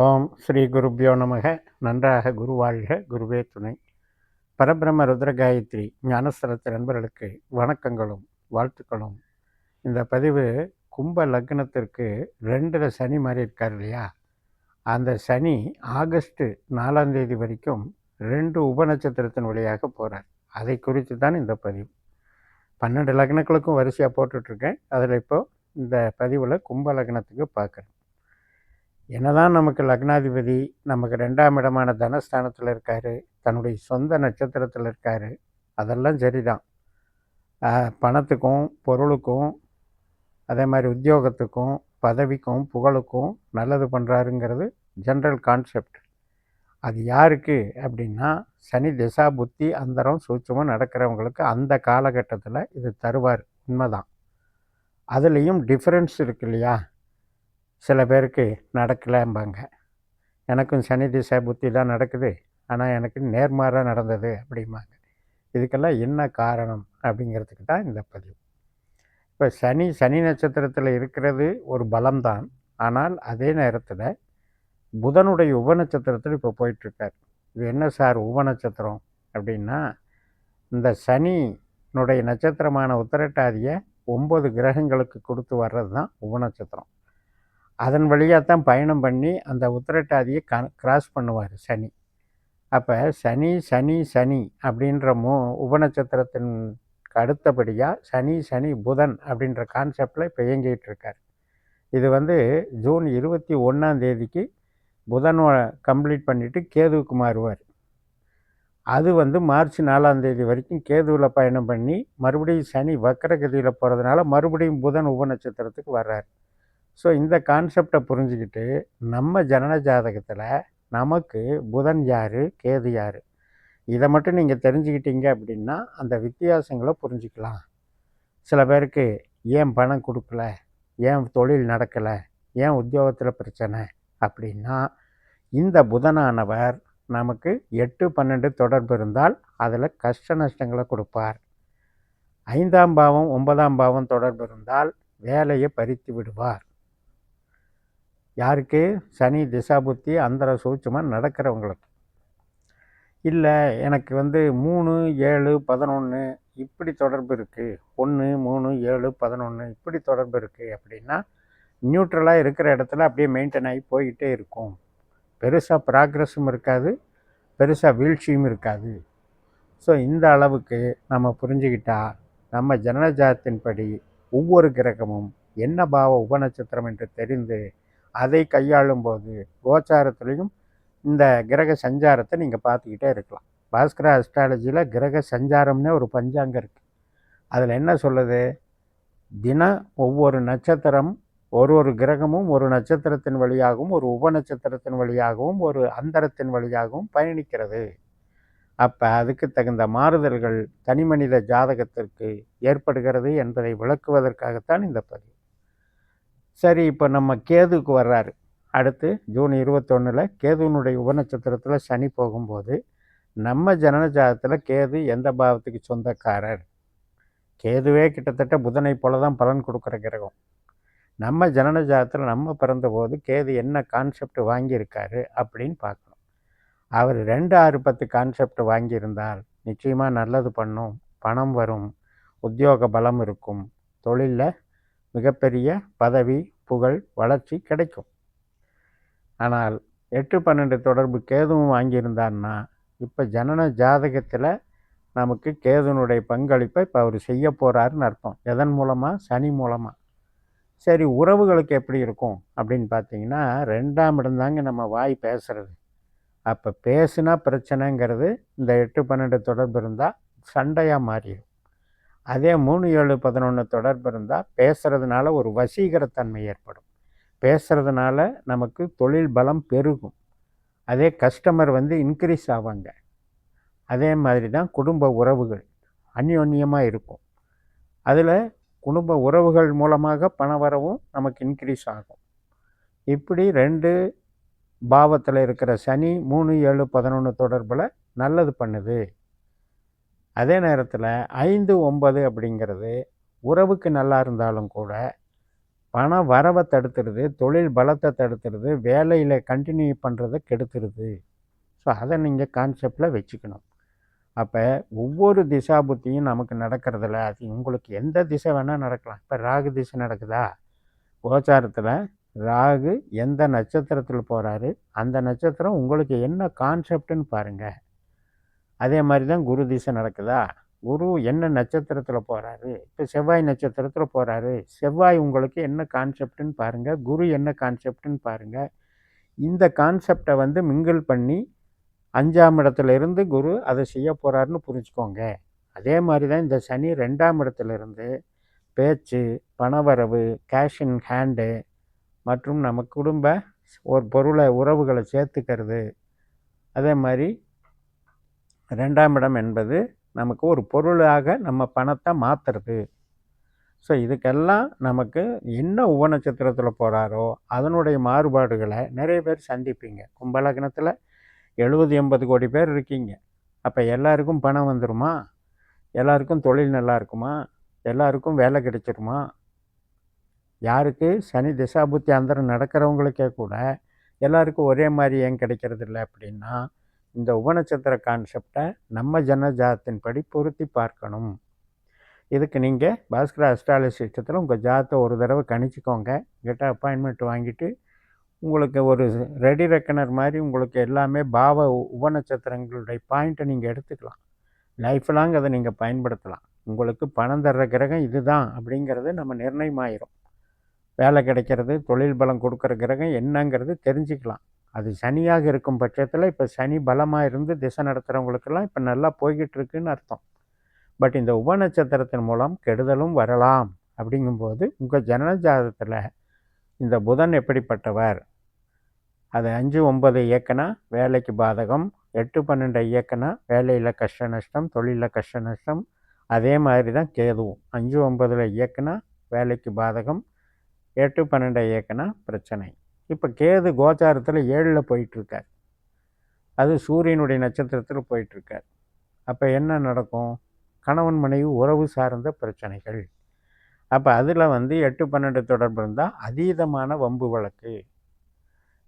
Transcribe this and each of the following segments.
ஓம் ஸ்ரீ குருப்பியோ நமக. நன்றாக குருவாழ்க குருவே துணை. பரபிரம்ம ருத்ர காயத்ரி ஞானஸ்தலத்து நண்பர்களுக்கு வணக்கங்களும் வாழ்த்துக்களும். இந்த பதிவு கும்ப லக்னத்திற்கு ரெண்டில் சனி மாதிரி இருக்கார் இல்லையா? அந்த சனி ஆகஸ்ட்டு நாலாம் தேதி வரைக்கும் ரெண்டு உபநட்சத்திரத்தின் வழியாக போகிறார் அதை குறித்து தான் இந்த பதிவு. பன்னெண்டு லக்னங்களுக்கும் வரிசையாக போட்டுட்ருக்கேன். அதில் இப்போது இந்த பதிவில் கும்ப லக்னத்துக்கு பார்க்குறேன். என்னதான் நமக்கு லக்னாதிபதி நமக்கு ரெண்டாம் இடமான தனஸ்தானத்தில் இருக்கார் தன்னுடைய சொந்த நட்சத்திரத்தில் இருக்கார் அதெல்லாம் சரிதான். பணத்துக்கும் பொருளுக்கும் அதே மாதிரி உத்தியோகத்துக்கும் பதவிக்கும் புகழுக்கும் நல்லது பண்ணுறாருங்கிறது ஜென்ரல் கான்செப்ட் அது யாருக்கு அப்படின்னா சனி திசா புத்தி அந்தரம் சூட்சமாக நடக்கிறவங்களுக்கு அந்த காலகட்டத்தில் இது தருவார். உண்மைதான். அதுலேயும் டிஃப்ரென்ஸ் இருக்கு இல்லையா? சில பேருக்கு நடக்கலைம்பாங்க. எனக்கும் சனி திசை புத்தி தான் நடக்குது. ஆனால் எனக்கு நேர்மாறாக நடந்தது அப்படிம்பாங்க. இதுக்கெல்லாம் என்ன காரணம் அப்படிங்கிறதுக்கு தான் இந்த பதிவு. இப்போ சனி சனி நட்சத்திரத்தில் இருக்கிறது ஒரு பலம்தான். ஆனால் அதே நேரத்தில் புதனுடைய உப நட்சத்திரத்தில் இப்போ போயிட்டுருக்கார். இது என்ன சார் உப நட்சத்திரம் அப்படின்னா இந்த சனினுடைய நட்சத்திரமான உத்தரட்டாதியை ஒம்பது கிரகங்களுக்கு கொடுத்து வர்றது தான் உப நட்சத்திரம். அதன் வழியாக தான் பயணம் பண்ணி அந்த உத்திரட்டாதியை க கிராஸ் பண்ணுவார் சனி. அப்போ சனி சனி சனி அப்படின்ற மூ உபநட்சத்திரத்தின் அடுத்தபடியாக சனி சனி புதன் அப்படின்ற கான்செப்டில் இப்போ இயங்கிகிட்டு இருக்கார். இது வந்து ஜூன் இருபத்தி ஒன்றாம் தேதிக்கு புதனை கம்ப்ளீட் பண்ணிவிட்டு கேதுவுக்கு மாறுவார். அது வந்து மார்ச் நாலாம் தேதி வரைக்கும் கேதுவில் பயணம் பண்ணி மறுபடியும் சனி வக்கரகதியில் போகிறதுனால மறுபடியும் புதன் உபநட்சத்திரத்துக்கு வர்றார். ஸோ இந்த கான்செப்டை புரிஞ்சுக்கிட்டு நம்ம ஜனன ஜாதகத்தில் நமக்கு புதன் யார் கேது யார்? இதை மட்டும் நீங்கள் தெரிஞ்சுக்கிட்டீங்க அப்படின்னா அந்த வித்தியாசங்களை புரிஞ்சுக்கலாம். சில பேருக்கு ஏன் பணம் கொடுக்கல? ஏன் தொழில் நடக்கலை? ஏன் உத்தியோகத்தில் பிரச்சனை? அப்படின்னா இந்த புதனானவர் நமக்கு எட்டு பன்னெண்டு தொடர்பு இருந்தால் அதில் கஷ்ட நஷ்டங்களை கொடுப்பார். ஐந்தாம் பாவம் ஒன்பதாம் பாவம் தொடர்பு இருந்தால் வேலையை பறித்து விடுவார். யாருக்கு? சனி திசாபுத்தி அந்தர சூட்சமாக நடக்கிறவங்களுக்கு. இல்லை எனக்கு வந்து மூணு ஏழு பதினொன்று இப்படி தொடர்பு இருக்குது ஒன்று மூணு ஏழு பதினொன்று இப்படி தொடர்பு இருக்குது அப்படின்னா நியூட்ரலாக இருக்கிற இடத்துல அப்படியே மெயின்டைன் ஆகி போய்கிட்டே இருக்கும். பெருசாக ப்ராக்ரஸும் இருக்காது. பெருசாக வீழ்ச்சியும் இருக்காது. ஸோ இந்த அளவுக்கு நம்ம புரிஞ்சுக்கிட்டால் நம்ம ஜனனஜாதத்தின்படி ஒவ்வொரு கிரகமும் என்ன பாவ உபநட்சத்திரம் என்று தெரிந்து அதை கையாளும் போது கோச்சாரத்துலேயும் இந்த கிரக சஞ்சாரத்தை நீங்கள் பார்த்துக்கிட்டே இருக்கலாம். பாஸ்கர அஸ்ட்ராலஜியில் கிரக சஞ்சாரம்னே ஒரு பஞ்சாங்கம் இருக்குது அதில் என்ன சொல்லுது? தினம் ஒவ்வொரு நட்சத்திரம் ஒரு ஒரு கிரகமும் ஒரு நட்சத்திரத்தின் வழியாகவும் ஒரு உப நட்சத்திரத்தின் வழியாகவும் ஒரு அந்தரத்தின் வழியாகவும் பயணிக்கிறது. அப்போ அதுக்கு தகுந்த மாறுதல்கள் தனி மனித ஜாதகத்திற்கு ஏற்படுகிறது என்பதை விளக்குவதற்காகத்தான் இந்த பதிவு. சரி இப்போ நம்ம கேதுக்கு வர்றாரு. அடுத்து ஜூன் இருபத்தொன்னில் கேதுவனுடைய உபநட்சத்திரத்தில் சனி போகும்போது நம்ம ஜனனஜாதத்தில் கேது எந்த பாவத்துக்கு சொந்தக்காரர்? கேதுவே கிட்டத்தட்ட புதனை போல தான் பலன் கொடுக்குற கிரகம். நம்ம ஜனனஜாதத்தில் நம்ம பிறந்தபோது கேது என்ன கான்செப்ட் வாங்கியிருக்காரு அப்படின்னு பார்க்கணும். அவர் ரெண்டு ஆறு பத்து கான்செப்ட் வாங்கியிருந்தால் நிச்சயமாக நல்லது பண்ணும் பணம் வரும் உத்தியோக பலம் இருக்கும் தொழிலில் மிகப்பெரிய பதவி புகழ் வளர்ச்சி கிடைக்கும். ஆனால் எட்டு பன்னெண்டு தொடர்பு கேதுவும் வாங்கியிருந்தான்னா இப்போ ஜனன ஜாதகத்தில் நமக்கு கேதுனுடைய பங்களிப்பை இப்போ அவர் செய்ய போகிறாருன்னு அர்த்தம். எதன் மூலமாக சனி மூலமாக சரி உறவுகளுக்கு எப்படி இருக்கும் அப்படின்னு பார்த்தீங்கன்னா ரெண்டாம் இடம்தாங்க நம்ம வாய் பேசுகிறது அப்போ பேசுனா பிரச்சனைங்கிறது இந்த எட்டு பன்னெண்டு தொடர்பு இருந்தால் சண்டையாக மாறிடும். அதே மூணு ஏழு பதினொன்று தொடர்பு இருந்தால் பேசுகிறதுனால ஒரு வசீகரத்தன்மை ஏற்படும். பேசுகிறதுனால நமக்கு தொழில் பலம் பெருகும். அதே கஸ்டமர் வந்து இன்க்ரீஸ் ஆவாங்க. அதே மாதிரி தான் குடும்ப உறவுகள் அந்யோன்யமாக இருக்கும். அதில் குடும்ப உறவுகள் மூலமாக பண வரவும் நமக்கு இன்க்ரீஸ் ஆகும். இப்படி ரெண்டு பாவத்தில் இருக்கிற சனி மூணு ஏழு பதினொன்று தொடர்பில் நல்லது பண்ணுது. அதே நேரத்தில் ஐந்து ஒன்பது அப்படிங்கிறது உறவுக்கு நல்லா இருந்தாலும் கூட பண வரவை தடுத்துடுது தொழில் பலத்தை தடுத்துடுது வேலையில் கண்டினியூ பண்ணுறதை கெடுத்துடுது ஸோ அதை நீங்கள் கான்செப்டில் வச்சுக்கணும். அப்போ ஒவ்வொரு திசா புத்தியும் நமக்கு நடக்கிறதில்ல அது உங்களுக்கு எந்த திசை வேணால் நடக்கலாம். இப்போ ராகு திசை நடக்குதா? கோச்சாரத்தில் ராகு எந்த நட்சத்திரத்தில் போகிறாரு அந்த நட்சத்திரம் உங்களுக்கு என்ன கான்செப்டுன்னு பாருங்கள் அதே மாதிரி தான் குரு திசை நடக்குதா? குரு என்ன நட்சத்திரத்தில் போகிறாரு இப்போ செவ்வாய் நட்சத்திரத்தில் போகிறாரு செவ்வாய் உங்களுக்கு என்ன கான்செப்டுன்னு பாருங்கள் குரு என்ன கான்செப்டுன்னு பாருங்கள் இந்த கான்செப்டை வந்து மிங்கிள் பண்ணி அஞ்சாம் இடத்துல இருந்து குரு அதை செய்ய போகிறாருன்னு புரிஞ்சுக்கோங்க. அதே மாதிரி தான் இந்த சனி ரெண்டாம் இடத்துல இருந்து பேச்சு பணவரவு கேஷ் இன் ஹேண்டு மற்றும் நம்ம குடும்ப ஒரு பொருளை உறவுகளை சேர்த்துக்கிறது. அதே மாதிரி ரெண்டாம் இடம் என்பது நமக்கு ஒரு பொருளாக நம்ம பணத்தை மாற்றுறது ஸோ இதுக்கெல்லாம் நமக்கு என்ன உப நட்சத்திரத்தில் போகிறாரோ அதனுடைய மாறுபாடுகளை நிறைய பேர் சந்திப்பீங்க. கும்பலக்னத்தில் எழுபது எண்பது கோடி பேர் இருக்கீங்க. அப்போ எல்லாருக்கும் பணம் வந்துடுமா எல்லாருக்கும் தொழில் நல்லா இருக்குமா? எல்லாருக்கும் வேலை கிடைச்சிருமா? யாருக்கு? சனி திசாபுத்தி அந்தரம் நடக்கிறவங்களுக்கே கூட எல்லாருக்கும் ஒரே மாதிரி ஏன் கிடைக்கிறது இல்லை அப்படின்னா இந்த உபநட்சத்திர கான்செப்டை நம்ம ஜனஜாதத்தின்படி பொருத்தி பார்க்கணும். இதுக்கு நீங்கள் பாஸ்கர அஸ்ட்ராலஜி சிஸ்டத்தில் உங்கள் ஜாதத்தை ஒரு தடவை கணிச்சிக்கோங்க. கிட்ட அப்பாயின்மெண்ட் வாங்கிட்டு உங்களுக்கு ஒரு ரெடி ரெக்கனர் மாதிரி உங்களுக்கு எல்லாமே பாவ உபநட்சத்திரங்களுடைய பாயிண்ட்டை நீங்கள் எடுத்துக்கலாம். லைஃப் லாங் அதை நீங்கள் பயன்படுத்தலாம். உங்களுக்கு பணம் தர்ற கிரகம் இதுதான் அப்படிங்கிறது நம்ம நிர்ணயமாயிரும். வேலை கிடைக்கிறது தொழில் பலம் கொடுக்குற கிரகம் என்னங்கிறது தெரிஞ்சுக்கலாம். அது சனியாக இருக்கும் பட்சத்தில் இப்போ சனி பலமாக இருந்து திசை நடத்துகிறவங்களுக்கெல்லாம் இப்போ நல்லா போய்கிட்டு இருக்குன்னு அர்த்தம். பட் இந்த உப நட்சத்திரத்தின் மூலம் கெடுதலும் வரலாம் அப்படிங்கும்போது உங்கள் ஜனன ஜாதகத்தில் இந்த புதன் எப்படிப்பட்டவர்? அது அஞ்சு ஒன்பது இயக்கனா வேலைக்கு பாதகம் எட்டு பன்னெண்டு இயக்கனா வேலையில் கஷ்ட நஷ்டம் தொழிலில் கஷ்ட நஷ்டம் அதே மாதிரி தான் கேதுவும். அஞ்சு ஒன்பதில் இயக்குனா வேலைக்கு பாதகம் எட்டு பன்னெண்டு இயக்குனா பிரச்சனை. இப்போ கேது கோச்சாரத்தில் ஏழில் போயிட்டுருக்கார். அது சூரியனுடைய நட்சத்திரத்தில் போயிட்டுருக்கார். அப்போ என்ன நடக்கும்? கணவன் மனைவி உறவு சார்ந்த பிரச்சனைகள். அப்போ அதில் வந்து எட்டு பன்னெண்டு தொடர்பு இருந்தால் அதீதமான வம்பு வழக்கு.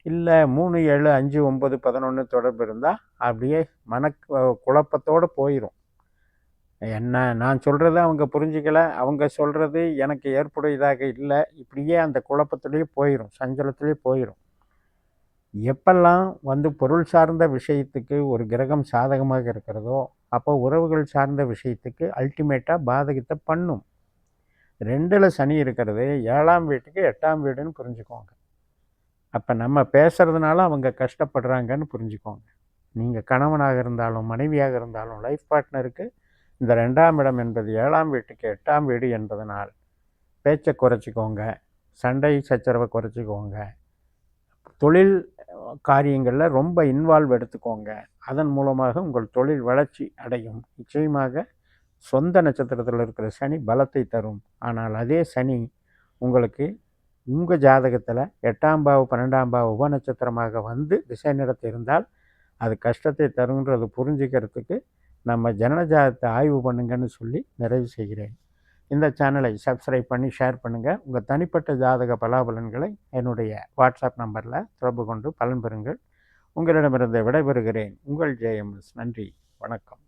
இல்லை மூணு ஏழு அஞ்சு ஒம்பது பதினொன்று தொடர்பு இருந்தால் அப்படியே மன குழப்பத்தோடு போயிடும் என்ன நான் சொல்கிறத அவங்க புரிஞ்சிக்கல. அவங்க சொல்கிறது எனக்கு ஏற்புடையதாக இல்லை. இப்படியே அந்த குழப்பத்துலேயே போயிடும் சஞ்சலத்துலேயே போயிடும் எப்பெல்லாம் வந்து பொருள் சார்ந்த விஷயத்துக்கு ஒரு கிரகம் சாதகமாக இருக்கிறதோ அப்போ உறவுகள் சார்ந்த விஷயத்துக்கு அல்டிமேட்டாக பாதகத்தை பண்ணும். ரெண்டில் சனி இருக்கிறது ஏழாம் வீட்டுக்கு எட்டாம் வீடுன்னு புரிஞ்சுக்கோங்க. அப்போ நம்ம பேசுகிறதுனால அவங்க கஷ்டப்படுறாங்கன்னு புரிஞ்சுக்கோங்க. நீங்கள் கணவனாக இருந்தாலும் மனைவியாக இருந்தாலும் லைஃப் பார்ட்னருக்கு இந்த ரெண்டாம் இடம் என்பது ஏழாம் வீட்டுக்கு எட்டாம் வீடு என்பதனால் பேச்சை குறைச்சிக்கோங்க சண்டை சச்சரவை குறைச்சிக்கோங்க தொழில் காரியங்களில் ரொம்ப இன்வால்வ் எடுத்துக்கோங்க. அதன் மூலமாக உங்கள் தொழில் வளர்ச்சி அடையும். நிச்சயமாக சொந்த நட்சத்திரத்தில் இருக்கிற சனி பலத்தை தரும். ஆனால் அதே சனி உங்களுக்கு உங்கள் ஜாதகத்தில் எட்டாம் பாவு பன்னெண்டாம் பாவு உப நட்சத்திரமாக வந்து திசை நடத்தி இருந்தால் அது கஷ்டத்தை தருங்கிறது புரிஞ்சுக்கிறதுக்கு நம்ம ஜனனஜாதத்தை ஆய்வு பண்ணுங்கன்னு சொல்லி நிறைவு செய்கிறேன். இந்த சேனலை சப்ஸ்கிரைப் பண்ணி ஷேர் பண்ணுங்கள் உங்கள் தனிப்பட்ட ஜாதக பலாபலன்களை என்னுடைய வாட்ஸ்அப் நம்பரில் தொடர்பு கொண்டு பலன் பெறுங்கள். உங்களிடமிருந்து விடைபெறுகிறேன். உங்கள் ஜேஎம்எஸ் நன்றி. வணக்கம்.